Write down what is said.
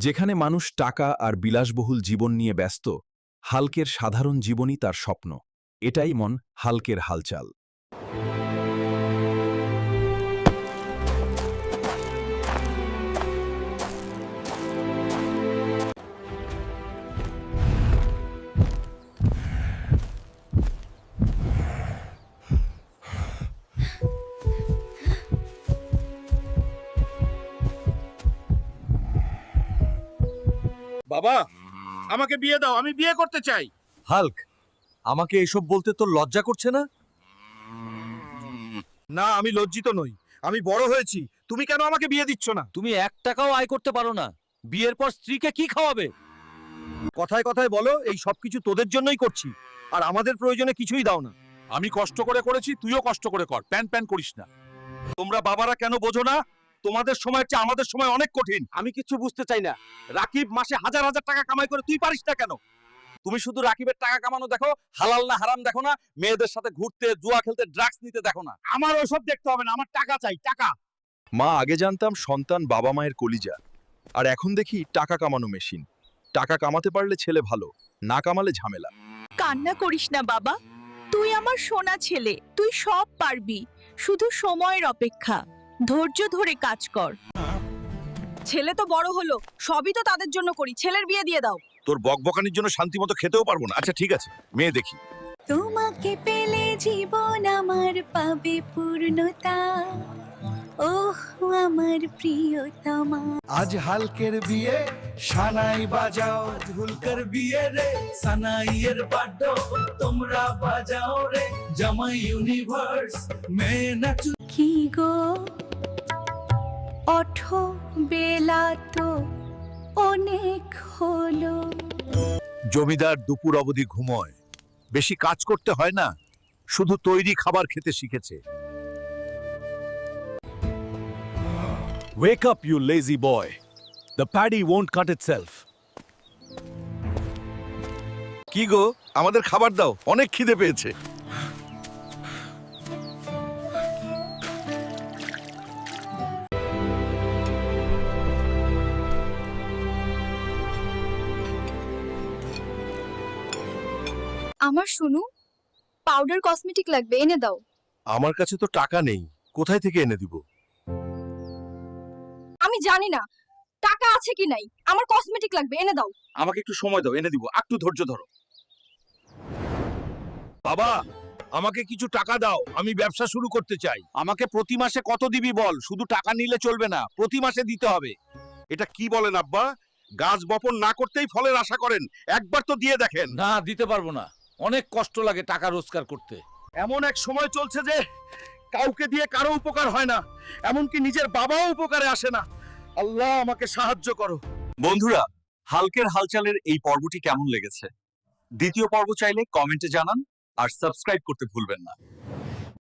যেখানে মানুষ টাকা আর বিলাসবহুল জীবন নিয়ে ব্যস্ত, হালকের সাধারণ জীবনই তার স্বপ্ন। এটাই মন হালকের হালচাল। বাবা আমাকে বিয়ে দাও আমি বিয়ে করতে চাই। হাল্ক আমাকে এসব বলতে তোর লজ্জা করছে না? না আমি লজ্জিত নই। আমি বড় হয়েছি। তুমি কেন আমাকে বিয়ে দিচ্ছ না? তুমি এক টাকাও আয় করতে পারো না। বিয়ের পর স্ত্রীকে কি খাওয়াবে? কথায় কথায় বলো এই সবকিছু তোদের জন্যই করছি। আর আমাদের প্রয়োজনে কিছুই দাও না। আমি কষ্ট করে করেছি তুইও কষ্ট করে কর। প্যান প্যান করিস না। তোমরা বাবারা কেন বোঝো না? তোমাদের সময় চেয়ে আমাদের সময় অনেক কঠিন। আমি কিছু বুঝতে চাই না। রাকিব মাসে হাজার হাজার টাকা কামাই করে তুই পারিস না কেন? তুমি শুধু রাকিবের টাকা কামানো দেখো হালাল না হারাম দেখো না মেয়েদের সাথে ঘুরতে জুয়া খেলতে ড্রাগস নিতে দেখো না। আমার ওসব দেখতে হবে না আমার টাকা চাই টাকা। মা আগে জানতাম সন্তান বাবা মায়ের কলিজা। আর এখন দেখি টাকা কামানো মেশিন। টাকা কামাতে পারলে ছেলে ভালো না কামালে ঝামেলা। কান্না করিস না বাবা। তুই আমার সোনা ছেলে তুই সব পারবি। শুধু সময়ের অপেক্ষা। ধৈর্য ধরে কাজ কর। ছেলে তো বড় হলো সবই তো তাদের জন্য করি ছেলের বিয়ে দিয়ে দাও। তোর বকবকানির জন্য শান্তি মতো খেতেও পারব না। আচ্ছা ঠিক আছে মেয়ে দেখি। তোমাকে পেলে জীবন আমার পাবে পূর্ণতা। ওহ আমার প্রিয়তমা। আজ হালকের বিয়ে সানাই বাজাও। হুলকার বিয়ে রে সানাইয়ের বাড্ডো তোমরা বাজাও রে জামাই ইউনিভার্স মে নাচু। কি গো? অঠো বেলা তো অনেক হলো। জমিদার দুপুর অবধি ঘুমোয়। বেশি কাজ করতে হয় না শুধু তৈরি খাবার খেতে শিখেছে। Wake up, you lazy boy. The paddy won't cut itself. কি গো? আমাদের খাবার দাও অনেক খিদে পেয়েছে। আমার শুনু পাউডার কসমেটিক লাগবে এনে দাও। আমার কাছে তো টাকা নেই কোথায় থেকে এনে দিব? আমি জানি না টাকা আছে কি নাই আমার কসমেটিক লাগবে এনে দাও। আমাকে একটু সময় দাও এনে দিব একটু ধৈর্য ধরো। বাবা আমাকে কিছু টাকা দাও আমি ব্যবসা শুরু করতে চাই। আমাকে প্রতি মাসে কত দিবি বল? শুধু টাকা নিলে চলবে না প্রতি মাসে দিতে হবে। এটা কি বলেন আব্বা? গাছ বপন না করতেই ফলের আশা করেন একবার তো দিয়ে দেখেন। না দিতে পারব না। অনেক কষ্ট লাগে টাকা রোজগার করতে। এমন এক সময় চলছে যে কাউকে দিয়ে কারও উপকার হয় না এমনকি নিজের বাবাও উপকারে আসে না। আল্লাহ আমাকে সাহায্য করো। বন্ধুরা হালকের হালচালের এই পর্বটি কেমন লেগেছে? দ্বিতীয় পর্ব চাইলে কমেন্টে জানান আর সাবস্ক্রাইব করতে ভুলবেন না।